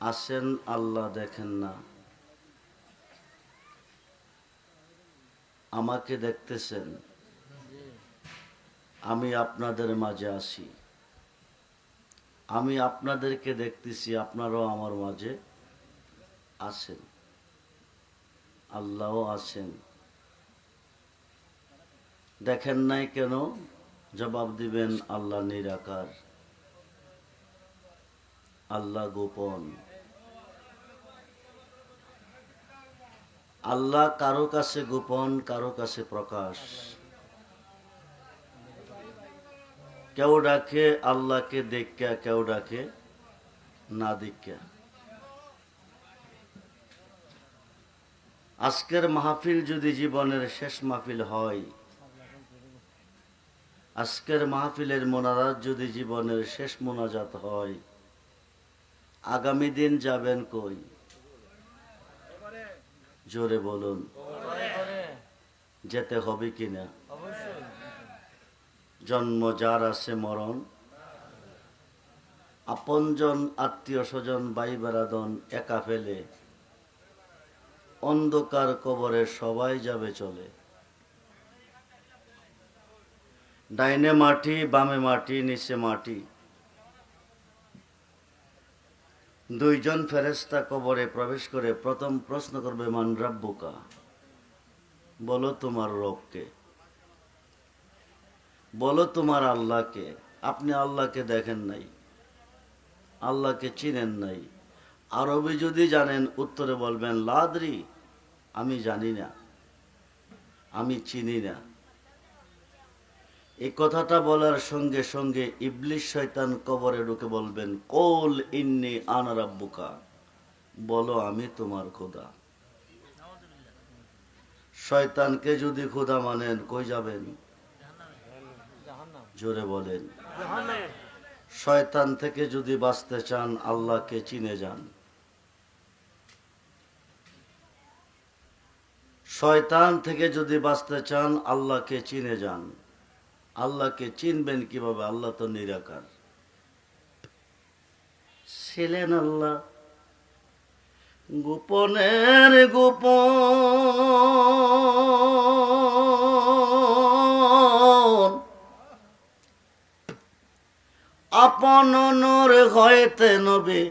আসেন, আল্লাহ দেখেন না। আমাকে দেখতেছেন। আমি আপনাদের মাঝে আসি আমি আপনাদেরকে দেখতেছি, আপনারাও আমার মাঝে আছেন। আল্লাহও আছেন। দেখেন নাই কেন? জবাব দিবেন, আল্লাহ নিরাকার। আল্লাহ গোপন। আল্লাহ কারও কাছে গোপন, কারও কাছে প্রকাশ। কেউ ডাকে, আল্লাহকে দেখা কেউ ডাকে, না দেখা আজকের মাহফিল যদি জীবনের শেষ মাহফিল হয়, আজকের মাহফিলের মোনাজাত যদি জীবনের শেষ মোনাজাত হয়, আগামী দিন যাবেন কই? জোরে বলুন। যেতে হবে কিনা? জন্ম যার আছে মরণ। আপনজন আত্মীয় স্বজন বেড়াদন একা ফেলে। অন্ধকার কবরে সবাই যাবে চলে। ডাইনে মাটি, বামে মাটি, নিচে মাটি। দুইজন ফেরেস্তা কবরে প্রবেশ করে প্রথম প্রশ্ন করবে, মান রাব্বুকা? বলো, তোমার রবকে। বলো, তোমার আল্লাহকে? আপনি আল্লাহকে দেখেন নাই, আল্লাহকে চিনেন নাই। আরবি যদি জানেন, উত্তরে বলবেন, লাদরি। আমি জানি না, আমি চিনি না। এই কথাটা বলার সঙ্গে সঙ্গে ইবলিশ শয়তান কবরে ঢুকে বলবেন, কোল ইন্নি আনারাব্বুকা বলো, আমি তোমার খোদা। শয়তানকে যদি খোদা মানেন, কই যাবেন? জোরে বলেন। শয়তান থেকে যদি বাঁচতে চান, আল্লাহকে চিনে যান। শয়তান থেকে যদি বাঁচতে চান, আল্লাহকে চিনে যান। আল্লাহকে চিনবেন কীভাবে? আল্লাহ তো নিরাকার। ছিলেন আল্লাহ গোপনের গোপন। আপন নূর হইতে নবী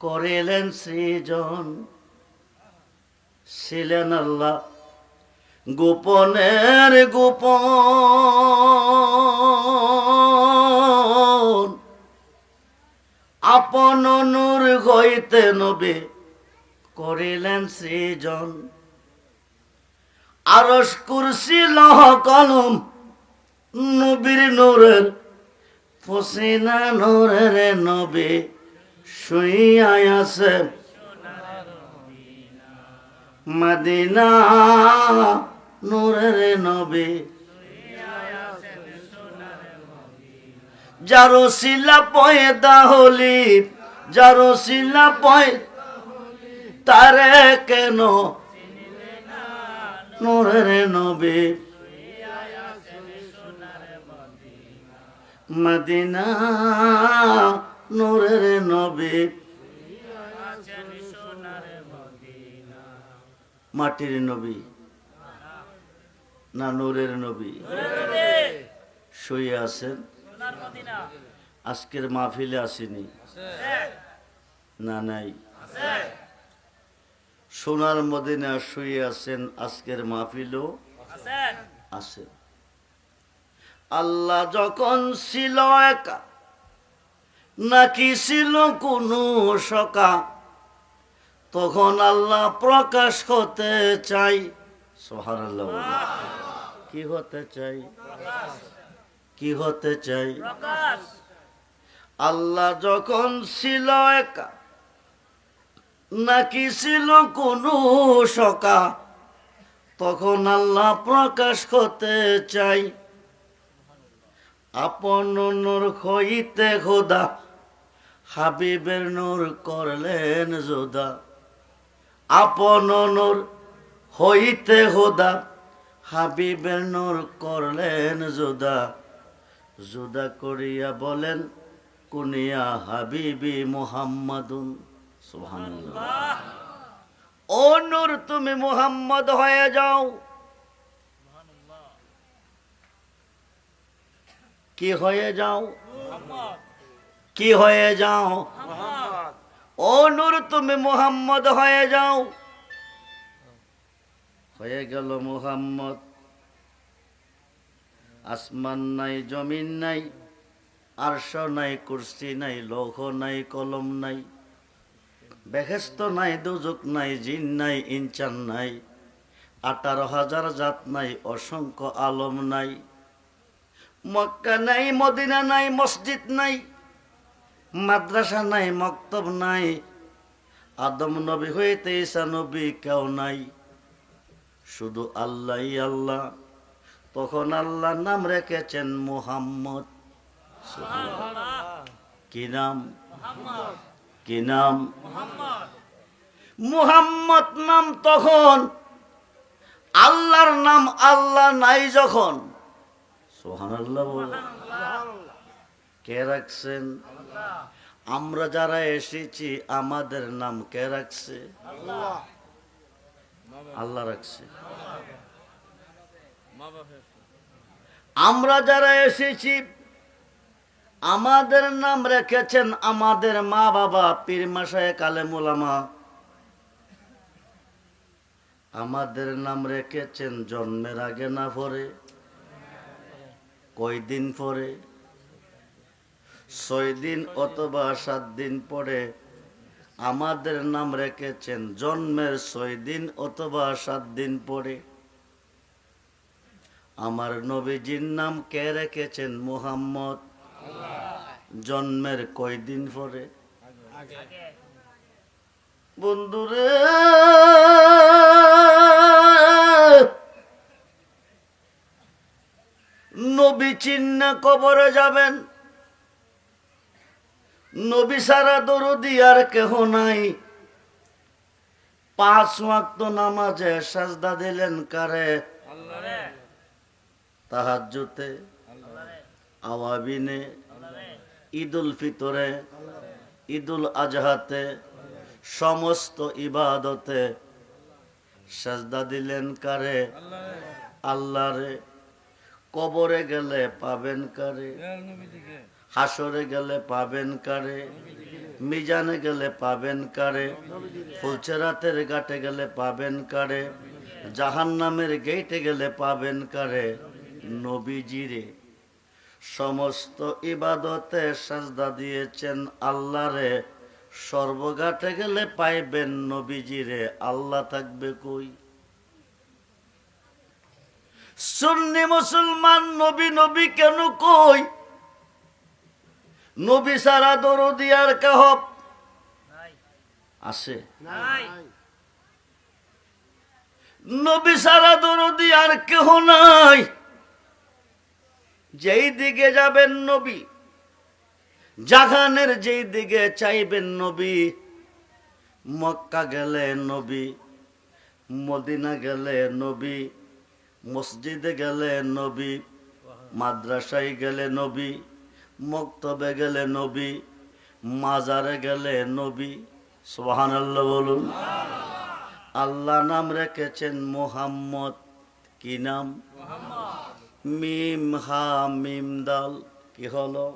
করিলেন সৃজন। ছিলেন আল্লাহ গোপনের গোপন। আপন নূর হইতে নবে করিলেন সৃজন। আরস কুরসি, লহ কলম, নবীর নূরের, ফসিনা নূরের নবে শুইয়াই আছে মদিনা নূরের নবে। যারো শিলা পয়দা হলি যারো শিলা পয় তারে কেন? নূরের নবে। মদিনা নূরের নবে। মাটির নবী। না নূরের নবী। শুয়ে আছেন। আজকের মাহফিলে আসেনি। না, নাই। সোনার মদিনা শুয়ে আছেন, আজকের মাহফিলও আছেন। আল্লাহ যখন ছিল একা, নাকি ছিল কোনো সকা তখন আল্লাহ প্রকাশ করতে চাই। সোহান কি হতে চাই? কি হতে চাই? আল্লাহ যখন ছিল একা, নাকি ছিল কোনো সকা তখন আল্লাহ প্রকাশ হতে চাই। আপন নূর হইতে খোদা, হাবিবের নূর করলেন যোদা। আপন নূর হইতে হোদা হাবিবের নূর করলেন যোদা জুদা করিয়া বলেন কুনিয়া হাবিবি মুহাম্মাদুন। ও নূর তুমি মুহাম্মদ হয়ে যাও। কি হয়ে যাও? কি হয়ে যাও? ও নূর তুমি মুহাম্মদ হয়ে যাও। হয়ে গেল মুহাম্মদ। আসমান নাই, জমিন নাই, আরশ নাই, কুর্সি নাই, লৌহ নাই, কলম নাই বেহেস্ত নাই দুজুক নাই, জিন নাই, ইনচান নাই, আঠারো হাজার জাত নাই, অসংখ্য আলম নাই, মক্কা নাই, মদিনা নাই, মসজিদ নাই, মাদ্রাসা নাই, মক্তব নাই, আদম নবী হইতে ঈসা নবী কেউ নাই। শুধু আল্লাহ আল্লাহ। তখন আল্লাহ নাম রেখেছেন মুহাম্মদ। কি নাম? কি নাম? মুহাম্মদ। নাম তখন আল্লাহর নাম আল্লাহ নাই যখন। সোহান আল্লাহ কে রাখছেন? আমরা যারা এসেছি আমাদের নাম কে রাখছে? আল্লাহ। রাখছে। আমরা যারা এসেছি, আমাদের নাম রেখেছেন আমাদের মা বাবা পীর মাসায় কালে মোলামা আমাদের নাম রেখেছেন জন্মের আগে না পরে, কয়দিন পরে, ছয় দিন অথবা সাত দিন পরে আমাদের নাম রেখেছেন জন্মের ছয় দিন অথবা সাত দিন পরে। আমার নবীজির নাম কে রেখেছেন? মুহাম্মদ। জন্মের কয়দিন পরে? বন্ধুরে, নবী চিহ্ন কবরে যাবেন। নবী সারা দরদি আর কেহ নাই। পাঁচ ওয়াক্ত নামাজে সাজদা দিলেন কারে? তাহাজ্জুতে, আওয়াবিনে, ঈদুল ফিতরে, ঈদুল আজহাতে, সমস্ত ইবাদতে সাজদা দিলেন কারে? আল্লাহরে। কবরে গেলে পাবেন কারে? হাসরে গেলে পাবেন কারে, মিজানে গেলে পাবেন কারে, ফুলচেরাতের ঘাটে গেলে পাবেন কারে জাহান নামের গেটে গেলে পাবেন কারে, নবীজিরে। সমস্ত ইবাদতে সাজদা দিয়েছেন আল্লাহরে, সর্বঘাটে গেলে পাইবেন নবীজিরে, আল্লাহ থাকবে কই? সুন্নি মুসলমান নবী নবী কেন কই? নবী সারা দরদি আর কাহ আছে। নবী সারা দরদি আর কেহ নাই? যেই দিকে যাবেন নবী জাহানের যেই দিকে চাইবেন নবী মক্কা গেলে নবী মদিনা গেলে নবী মসজিদে গেলে নবী মাদ্রাসায় গেলে নবী মক্তবে গেলে নবী মাজারে গেলে নবী সোহান বলুন। আল্লাহ নাম রেখেছেন মোহাম্মদ কি নাম? মিম হা মিম দাল কি হলো?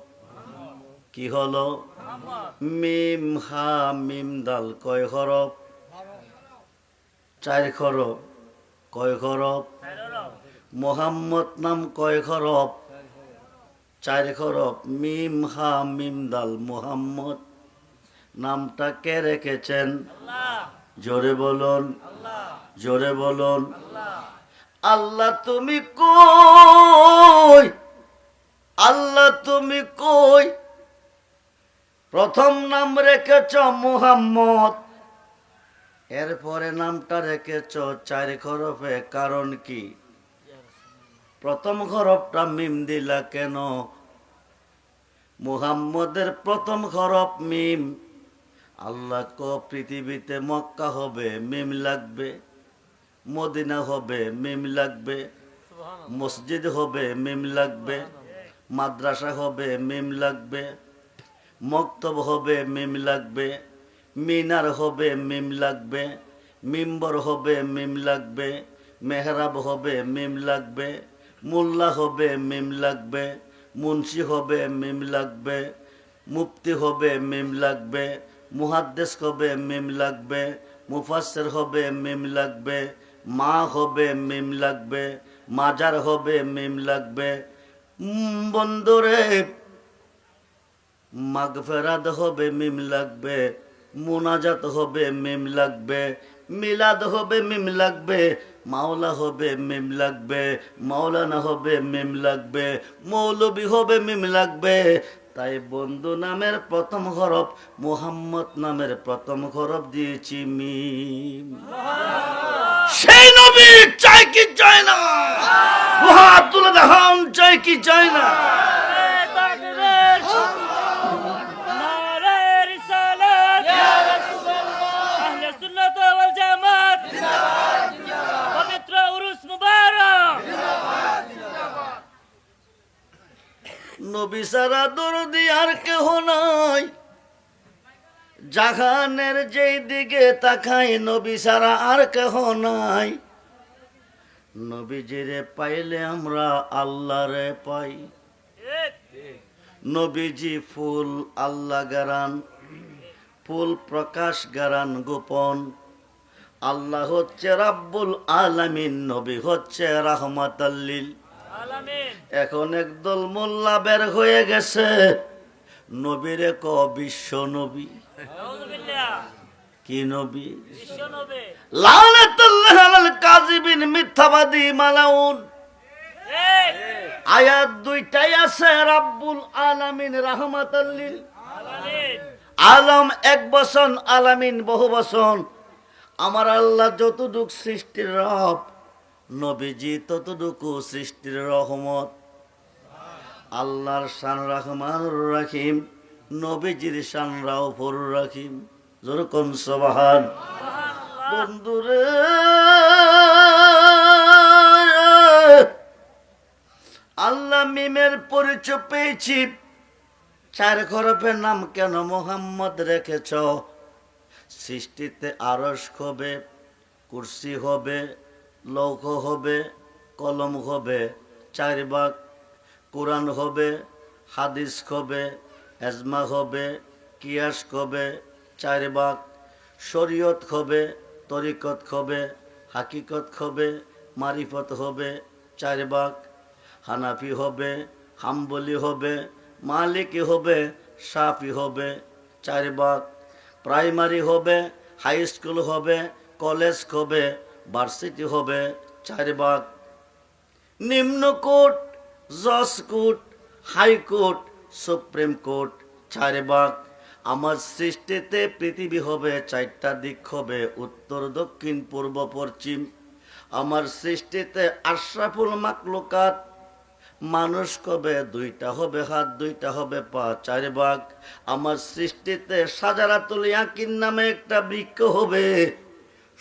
কি হলো? মিম হা মিম দাল কয় হরফ? চার খরব কয় খরব মোহাম্মদ নাম কয় খরব চার খরব মিম হা মিম দাল মোহাম্মদ। নামটা কে রেখেছেন জোরে বলুন। জোরে বলুন। আল্লাহ। তুমি কই? আল্লাহ তুমি কই? প্রথম নাম রেখেছ মুহাম্মদ। এরপরে নামটা রেখেছ চার খরফে কারণ কি? প্রথম খরফটা মিম দিলা কেন? মুহাম্মদের প্রথম খরফ মিম। আল্লাহ ক পৃথিবীতে মক্কা হবে মিম লাগবে। মদিনা হবে মিম লাগবে। মসজিদ হবে মিম লাগবে। মাদ্রাসা হবে মিম লাগবে। মক্তব হবে মিম লাগবে। মিনার হবে মিম লাগবে। মিম্বর হবে মিম লাগবে। মেহরাব হবে মিম লাগবে। মোল্লা হবে মিম লাগবে মুন্সি হবে মিম লাগবে মুফতি হবে মিম লাগবে মুহাদ্দেস হবে মিম লাগবে মুফাসসির হবে মিম লাগবে মা হবে মিম লাগবে মাজার হবে মিম লাগবে। উম, বন্ধুরে মাগফেরাত হবে মিম লাগবে মোনাজাত হবে মিম লাগবে মিলাদ হবে, মিম লাগবে। মাওলা হবে, মিম লাগবে। মাওলানা হবে, মিম লাগবে। মৌলবী হবে, মিম লাগবে। তাই বন্ধু নামের প্রথম হরফ, মোহাম্মদ নামের প্রথম হরফ দিয়েছি মিম। সেই নবী, চাই কি চায় না? তুলে দেখান চাই কি চায় না? নবী সারা দরদি আর কেহ নাই। জাহানের যেই দিকে তাকাই নবী সারা আর কেহ নাই। নবীজিরে পাইলে আমরা আল্লাহরে পাই। নবীজি ফুল আল্লাহ গারান ফুল প্রকাশ গারান গোপন। আল্লাহ হচ্ছে রাব্বুল আলামিন, নবী হচ্ছে রাহমাতাল্লিল এখন একদল মোল্লা বের হয়ে গেছে। নবীরে ক বিশ্ব নবী? কি নবী? মিথ্যাবাদী মালাউন। আয়াত দুইটাই আছে রাব্বুল আলামিন রাহমাতাল্লিল আলম এক বসন আলামিন বহু বসন আমার আল্লাহ যতটুক সৃষ্টির রব নবীজি ততটুকু সৃষ্টির রহমত। আল্লাহর শান রহমানুর রাহিম, নবীজির শান রাউফুর রাহিম। যেরকম সবাহান। বন্ধুরে, আল্লাহ মিমের পরিচয় পেয়েছি। চার খরফের নাম কেন মোহাম্মদ রেখেছ? সৃষ্টিতে আরস হবে, কুর্সি হবে লৌহ হবে, কলম হবে চার বাক কোরআন হবে, হাদিস হবে, এজমা হবে, কিয়াস হবে চার বাক শরীয়ত হবে, তরিকত হবে, হাকিকত হবে, মারিফত হবে চার বাক হানাফি হবে, হাম্বলি হবে, মালিকি হবে সাফি হবে চার বাক প্রাইমারি হবে, হাই স্কুল হবে, কলেজ হবে ভার্সিটি হবে চার বাক নিম্ন কোর্ট, জজ কোর্ট হাইকোর্ট সুপ্রিম কোর্ট চার বাক আমার সৃষ্টিতে পৃথিবী হবে, চারটা দিক হবে, উত্তর, দক্ষিণ, পূর্ব, পশ্চিম। আমার সৃষ্টিতে আশরাফুল মাকলুকাত মানুষ কবে, দুইটা হবে হাত, দুইটা হবে পা, চার ভাগ। আমার সৃষ্টিতে সাজারাতুল ইয়াকিন নামে একটা বৃক্ষ হবে।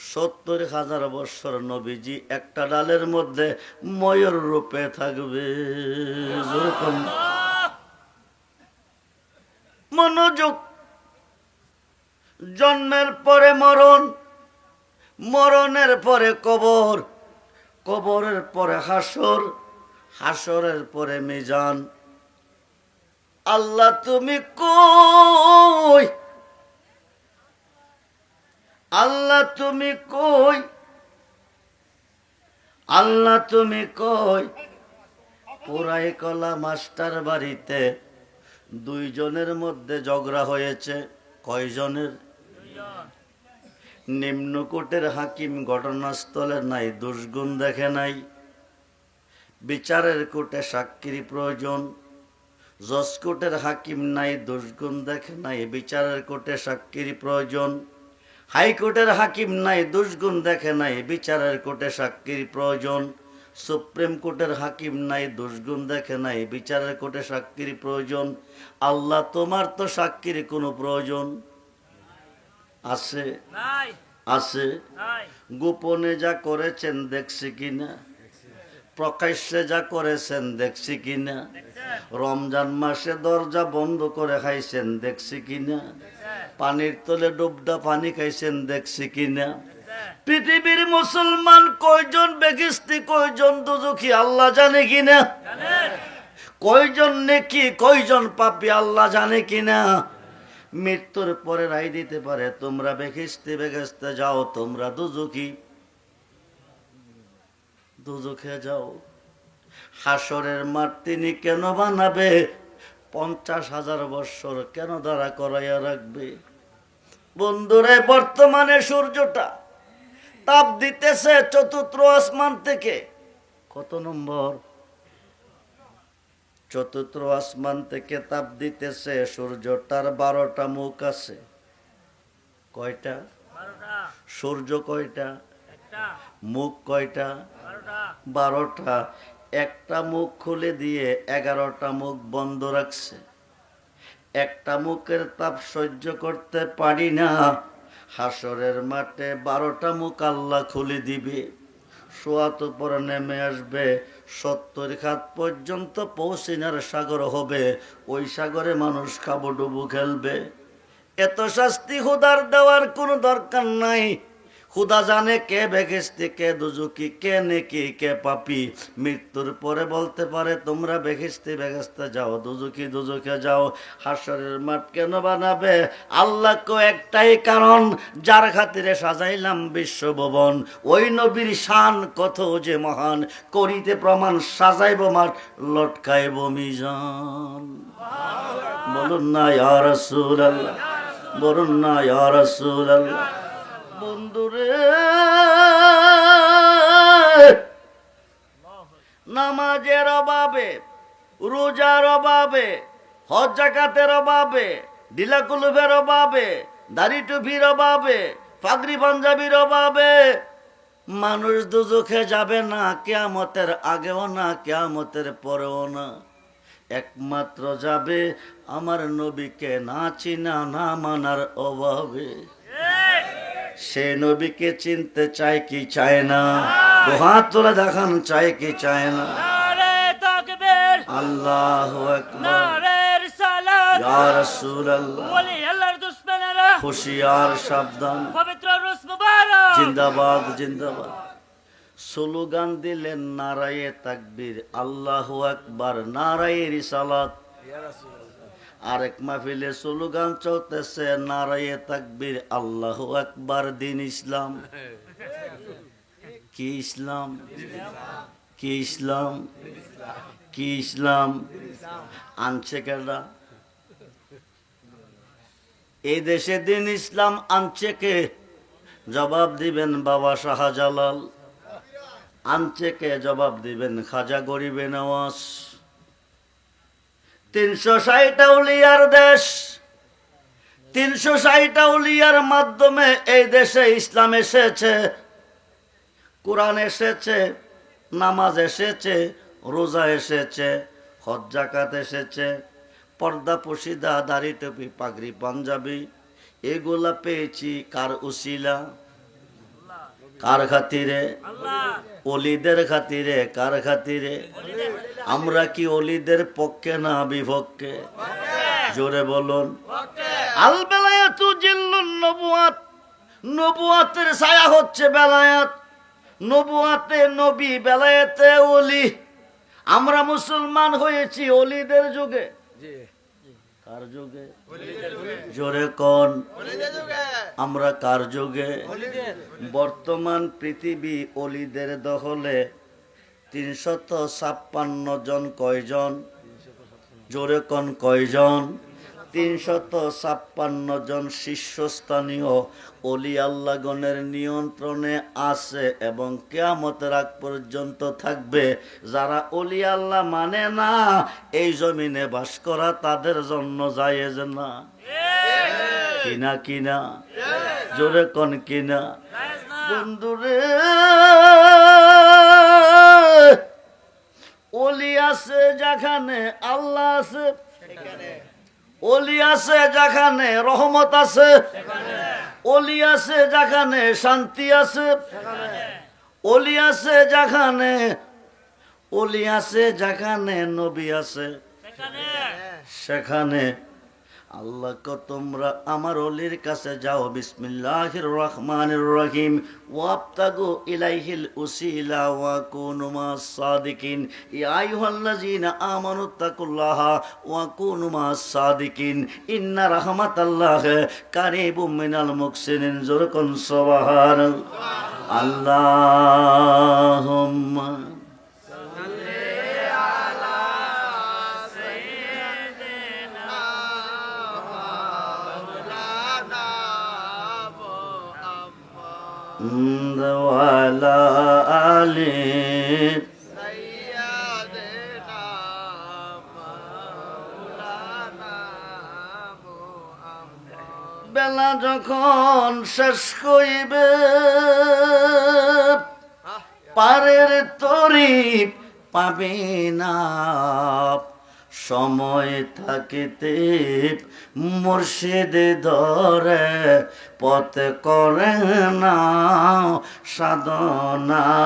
সত্তর হাজার বছর নবীজি একটা ডালের মধ্যে ময়ূর রূপে থাকবে। মনোযোগ, জন্মের পরে মরণ, মরণের পরে কবর, কবরের পরে হাসর, হাসরের পরে মিজান। আল্লাহ তুমি কই? আল্লাহ তুমি কই? আল্লাহ তুমি কই? পুরাই কলা মাস্টার বাড়িতে দুইজনের মধ্যে ঝগড়া হয়েছে। কয়জনের? নিম্নকোটের হাকিম ঘটনাস্থলে নাই দুষ্গুণ দেখে নাই। বিচারের কোটে সাক্ষীর প্রয়োজন। জজ কোর্টের হাকিম নাই দুষ্গুণ দেখে নাই। বিচারের কোটে সাক্ষীর প্রয়োজন। হাইকোর্টের হাকিম নাই দুষ্গুণ দেখে নাই বিচারের কোর্টে সাক্ষীর প্রয়োজন। সুপ্রিম কোর্টের হাকিম নাই দুষ্গুণ দেখে নাই বিচারের কোর্টে সাক্ষীর প্রয়োজন। আল্লাহ তোমার তো সাক্ষীর কোনো প্রয়োজন? আছে। আছে। গোপনে যা করেছেন দেখছি কিনা প্রকাশ্যে যা করেছেন দেখছি কিনা রমজান মাসে দরজা বন্ধ করে খাইছেন দেখছি কিনা পানির তলে ডুবদা পানি খাইছেন, দেখছি কিনা। পৃথিবীর মুসলমান কয়জন, বেগিস্তি কয়জন দুজুখী আল্লাহ জানে কিনা? কয়জন নেকি, কয়জন পাপি আল্লাহ জানে কিনা? মৃত্যুর পরে রায় দিতে পারে, তোমরা বেখিস্তে বেগেস্তে যাও, তোমরা দুজুকি দুজুখে যাও। হাসরের মাঠ তিনি কেন বানাবে? পঞ্চাশ হাজার বৎসর কেন দাঁড়া করাইয়া রাখবে? বন্ধুরে বর্তমানে সূর্যটা তাপ দিতেছে চতুর্থ আসমান থেকে। কত নম্বর? চতুর্থ আসমান থেকে তাপ দিতেছে সূর্যটার বারোটা মুখ আছে। কয়টা? সূর্য কয়টা? মুখ কয়টা? বারোটা। একটা মুখ খুলে দিয়ে এগারোটা মুখ বন্ধ রাখছে। একটা মুখের তাপ সহ্য করতে পারি না। হাসরের মাঠে বারোটা মুখ আল্লাহ খুলে দিবে। সোয়াত উপরে নেমে আসবে, সত্তর খাত পর্যন্ত পৌঁছিনার সাগর হবে, ওই সাগরে মানুষ খাব ডুবু খেলবে। এত শাস্তি হুদার দেওয়ার কোনো দরকার নাই। খুদা জানে কে বেগেস্তি কে দুজুকি, কে নেকি, কে পাপি। মৃত্যুর পরে বলতে পারে, তোমরা বেগেস্তি বেগেস্তে যাও, দুজুকি, দুজুকে যাও। হাসরের মাঠ কেন বানাবে? আল্লাহকে একটাই কারণ, যার খাতিরে সাজাইলাম বিশ্বভবন। ওই নবীর শান কত যে মহান, করিতে প্রমাণ সাজাইব মাঠ, লটকাইব মিজান। বলুন না, ইয়া রাসূলুল্লাহ বলুন না, ইয়া রাসূলুল্লাহ বন্ধুরে। নামাজের অভাবে, রোজার অভাবে, হজ জাকাতের অভাবে ডিলাকুলুবের অভাবে, দাড়ি টুপির অভাবে, পাগড়ি পাঞ্জাবির অভাবে, মানুষ দুজখে যাবে না, কেয়ামতের আগেও না, কেয়ামতের পরেও না। একমাত্র যাবে আমার নবীকে না চিনা, না মানার অভাবে। সে নবীকে চিনতে চায় কি চায় না? হাত তোলা দেখান চায় কি চায় না? আল্লাহ ইয়া হুশিয়ার সাবধান। পবিত্র রুস মুবারক। জিন্দাবাদ জিন্দাবাদ। স্লোগান দিলেন নারায়ে তাকবীর। আল্লাহ আকবার নারায়ে রিসালাত। আরেক মাহফিলে স্লোগান চলতেছে, নারায়ে তাকবীর, আল্লাহ একবার দিন ইসলাম। কি ইসলাম? কি ইসলাম? কি ইসলাম? আনছে কেডা? এই দেশে দিন ইসলাম আনছে কে? জবাব দিবেন বাবা শাহজালাল। আনছে কে? জবাব দিবেন খাজা গরিবে নওয়াজ। তিনশো ষাট উলিয়ার দেশ, তিনশো ষাট উলিয়ার মাধ্যমে এই দেশে ইসলাম এসেছে, কোরআন এসেছে, নামাজ এসেছে, রোজা এসেছে, হজ, জাকাত এসেছে, পর্দা, পশিদা, দাড়ি, টুপি, পাগড়ি, পাঞ্জাবি, এগুলা পেয়েছি কার উসিলা? কার খাতিরে? অলিদের খাতিরে কার খাতিরে? আমরা কি অলিদের পক্ষে না বিপক্ষে? জোরে বলুন। আল বেলায়াতু জিল্লুন নবুয়াত। নবুয়াতের ছায়া হচ্ছে বেলায়াত। নবুয়াতে নবী বেলায়াতে অলি। আমরা মুসলমান হয়েছি অলিদের যুগে। কার যুগে? জোরে কন। আমরা কার যুগে। বর্তমান পৃথিবী অলিদের দখলে তিনশত ছাপ্পান্ন জন কয়জন? জোরে কন কয়জন? তিনশত ছাপ্পান্ন জন শীর্ষস্থানীয় অলি আল্লাগণের নিয়ন্ত্রণে আছে এবং কেয়ামতের আগ পর্যন্ত থাকবে। যারা অলি আল্লাহ মানে না, এই জমিনে বাস করা তাদের জন্য জায়েজ না। কিনা কিনা, জোরে কন কিনা। বন্ধুরে অলি আছে যেখানে আল্লাহ আছে। অলি আছে যেখানে রহমত আছে। অলি আছে যেখানে শান্তি আছে। অলি আছে যেখানে অলি আছে যেখানে নবী আছে। সেখানে। সেখানে আল্লাহ কো তোমরা আমার অলির কাছে যাও, বিসমিল্লাহির রহমানির রহিম। ওয়াবতাগু ইলাইহিল উসিলা ওয়া কুনু মাস সাদিকিন। ইয়া আইয়ুহাল্লাযীনা আমানু তাকুল্লাহা ওয়া কুনু মাস সাদিকিন। ইন্না রাহমাতাল্লাহি কারীবুম মিনাল মুহসিনিন জোরকুন সুবহানাল্লাহ। আল্লাহুম্মা ওয়ালা আলী। বেলা যখন শেষ কইবে পারের তরি পাবে না। সময় থাকিতে মুর্শিদে ধরে পথ করে না সাধনায়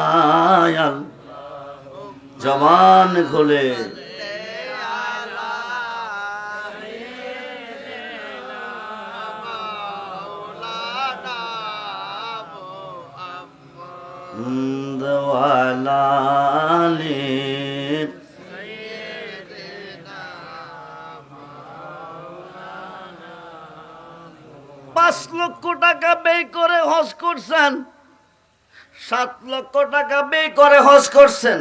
জবান খুলে। দোয়ালালি পাঁচ লক্ষ টাকা ব্যয় করে হজ করছেন। সাত লক্ষ টাকা ব্যয় করে হজ করছেন।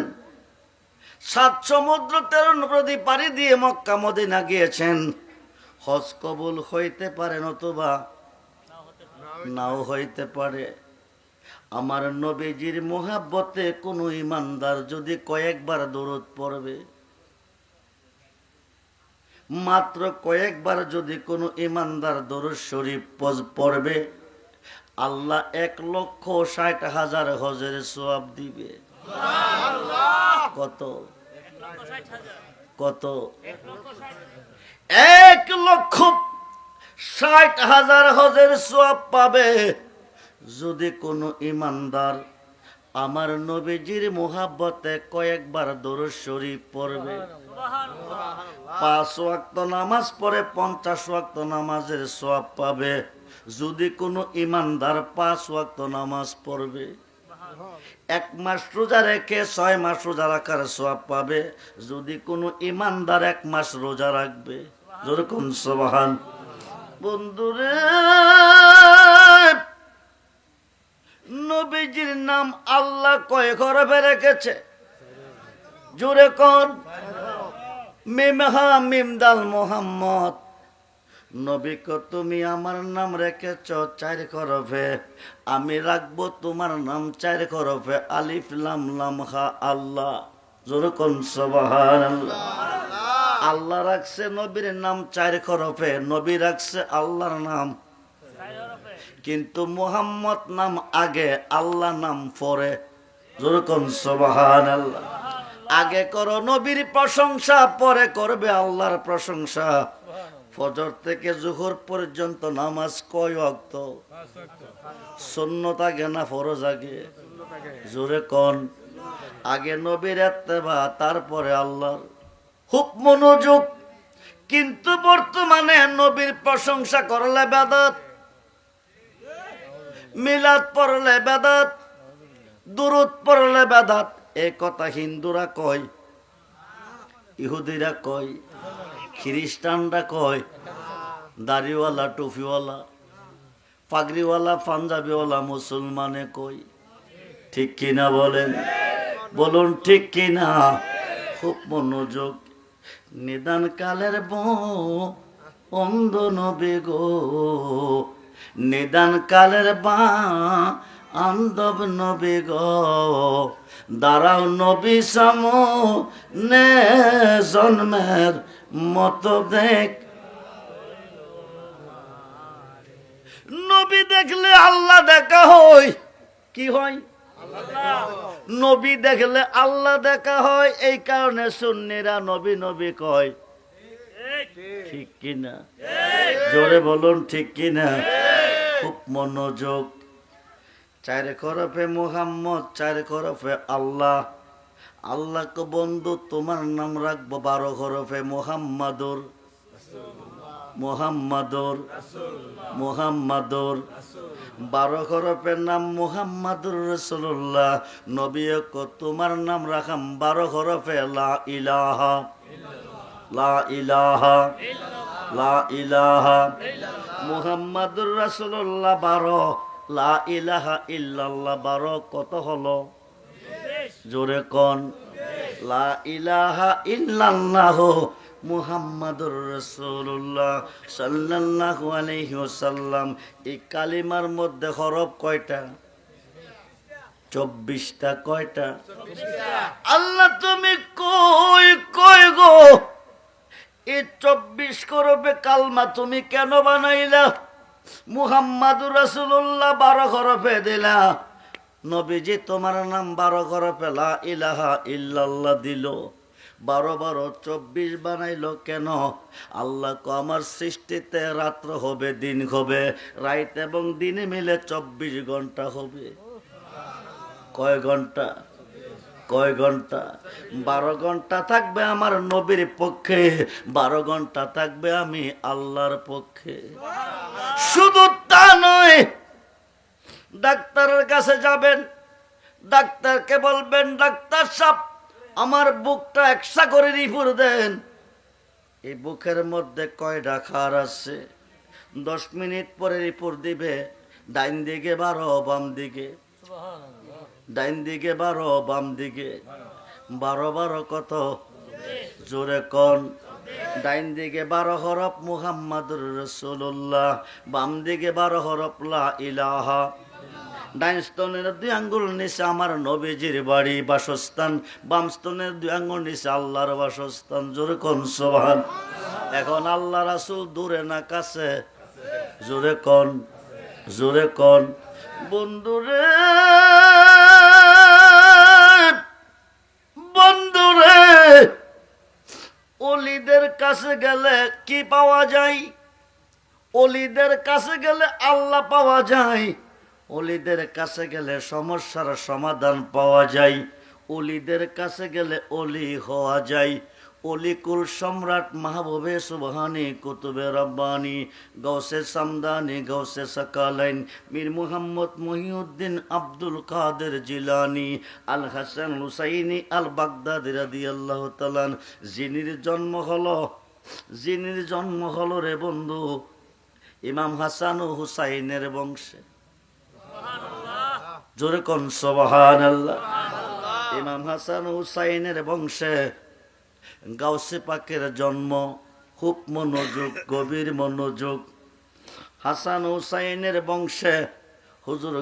সাত সমুদ্র তেরো নদী পাড়ি দিয়ে মক্কা, মদিনা গিয়েছেন। হজ কবুল হইতে পারে নতুবা? নাও হইতে পারে। আমার নবীজির মোহাব্বতে কোনো ইমানদার যদি কয়েকবার দরদ পড়বে মাত্র কয়েকবার যদি কোনো ইমানদার দরুদ শরীফ পড়বে, আল্লাহ এক লক্ষ ষাট হাজার হজের সোয়াব দিবে। কত? কত? এক লক্ষ ষাট হাজার হজের সোয়াব পাবে। যদি কোনো ইমানদার আমার নবীজির মোহাব্বতে কয়েকবার দরুদ শরীফ পড়বে। পাঁচ ওয়াক্ত নামাজ পড়ে পঞ্চাশ ওয়াক্ত নামাজের সওয়াব পাবে। যদি কোনো ইমানদার পাঁচ ওয়াক্ত নামাজ পড়বে এক মাস রোজা রেখে ছয় মাস রোজা রাখার সওয়াব পাবে। যদি কোনো ইমানদার এক মাস রোজা রাখবে যেরকম সবাহান। বন্ধুরে নবীজির নাম আল্লাহ কয় ঘরে রেখেছে। জোরে কোন। মিমহা মিমদাল মোহাম্মদ। নবীক তুমি আমার নাম রেখেছ চার করফে আমি রাখব তোমার নাম চার করফে আলিফ, লাম লাম, হা, আল্লাহ। যেরকম আল্লাহ রাখছে নবীর নাম চার করফে নবী রাখছে আল্লাহর নাম। কিন্তু মোহাম্মদ নাম আগে, আল্লাহ নাম পরে। আল্লাহ আগে করো নবীর প্রশংসা, পরে করবে আল্লাহর প্রশংসা। ফজর থেকে জোহর পর্যন্ত নামাজ কয় অক্ত সুন্নত আগে না ফরজ আগে? জোরে কন? আগে নবীর এত্তেবা, তারপরে আল্লাহর। খুব মনোযোগ। কিন্তু বর্তমানে নবীর প্রশংসা করলে বেদাত। মিলাদ পড়লে বেদাত, দুরুদ পড়লে বেদাত। এ কথা হিন্দুরা কয়, ইহুদিরা কয়, খ্রিস্টানরা কয়, দাড়িওয়ালা, টুপিওয়ালা, পাগড়িওয়ালা, পাঞ্জাবিওয়ালা, মুসলমানে কই ঠিক কিনা বলেন? বলুন ঠিক কিনা? খুব মনোযোগ। নিদান কালের বউ, অন্ধ নবে গো। নিদান কালের বা আন্দব নবী গো। দাঁড়াও নবী সাম নে জন্মের মতো দেখ। নবী দেখলে আল্লাহ দেখা হয়। কি হয়? নবী দেখলে আল্লাহ দেখা হয়। এই কারণে সুন্নিরা নবী নবী কয় ঠিক। কিনা? জোরে বলুন, ঠিক কিনা? খুব মনোযোগ। চার খরফে মোহাম্মদ, চার খরফে আল্লাহ। আল্লাহ আল্লাহকে বন্ধু, তোমার নাম রাখব বারো হরফে মোহাম্মদুর। মোহাম্মদুর। মোহাম্মদুর। বারো হরফের নাম মোহাম্মদুর রসুল্লাহ নবী কো তোমার নাম রাখাম বারো হরফে লা ইলাহা। লা ইলাহা লা ইলাহা। মুহাম্মাদুর রাসূলুল্লাহ বারো লা ইলাহা ইল্লাল্লাহ বারো কত হলো? জোরে কন? লা ইলাহা ইল্লাল্লাহ মুহাম্মাদুর রাসূলুল্লাহ সাল্লাল্লাহু আলাইহি ওয়াসাল্লাম। এই কালিমার মধ্যে হরফ কয়টা? চব্বিশটা কয়টা? আল্লাহ তুমি কই কই গো? এই চব্বিশ করবে কালমা তুমি কেন বানাইলা? মুহাম্মাদুর রাসূলুল্লাহ বারো হরফে দিলা। নবীজি তোমার নাম বারো হরফে লা ইলাহা ইল্লাল্লাহ দিল। বারো বারো চব্বিশ বানাইলো কেন? আল্লাহ কো আমার সৃষ্টিতে রাত্র হবে, দিন হবে রাত এবং দিনে মিলে চব্বিশ ঘণ্টা হবে। কয় ঘণ্টা? কয় ঘণ্টা? বারো ঘণ্টা থাকবে আমার নবীর পক্ষে, বারো ঘণ্টা থাকবে আমি আল্লাহর পক্ষে। শুধু তা নয়, ডাক্তারের কাছে যাবেন, ডাক্তারকে বলবেন, ডাক্তার সাহেব, আমার বুকটা একসা করে রিপুর দেন। এই বুকের মধ্যে কয়টা খার আছে? দশ মিনিট পরে রিপোর্ট দিবে, ডাইন দিকে বারো বাম দিকে। ডাইন দিকে বারো, বাম দিকে বারো বারো কত? জোরে কন। ডাইন দিকে বারো হরফ মুহাম্মাদুর রসুল্লাহ বাম দিকে বারো হরফ লা ইলাহা। ডাইন স্তনের দুই আঙ্গুল নিচে আমার নবীজির বাড়ি বাসস্থান, বাম স্তনের দুই আঙ্গুল নিচে আল্লাহর বাসস্থান। জোরে কন সোহান এখন আল্লাহ রাসুল দূরে না কাছে? জোরে কন জোরে কন। বন্ধুরে বন্ধুরে, অলিদের কাছে গেলে কি পাওয়া যায়? অলিদের কাছে গেলে আল্লাহ পাওয়া যায়। অলিদের কাছে গেলে সমস্যার সমাধান পাওয়া যায়। অলিদের কাছে গেলে অলি হওয়া যায়। অলিকুল সম্রাট মাহবুবে সুবহানি কুতুবে রব্বানি গৌসে সামদানি গৌসে সকালাইন মীর মুহাম্মদ মহিউদ্দিন আব্দুল কাদের জিলানি আল হাসান হুসাইনি আল বাগদাদি রাদিয়াল্লাহু তাআলা যিনির জন্ম হলো যিনির জন্ম হলো রে বন্ধু ইমাম হাসান ও হুসাইনের বংশে। জোরে কন সবহান আল্লাহ ইমাম হাসান হুসাইনের বংশে। গাউসে পাকের জন্ম খুব মনোযোগ গভীর মনোযোগ। হাসান হুসাইনের বংশে হুজুর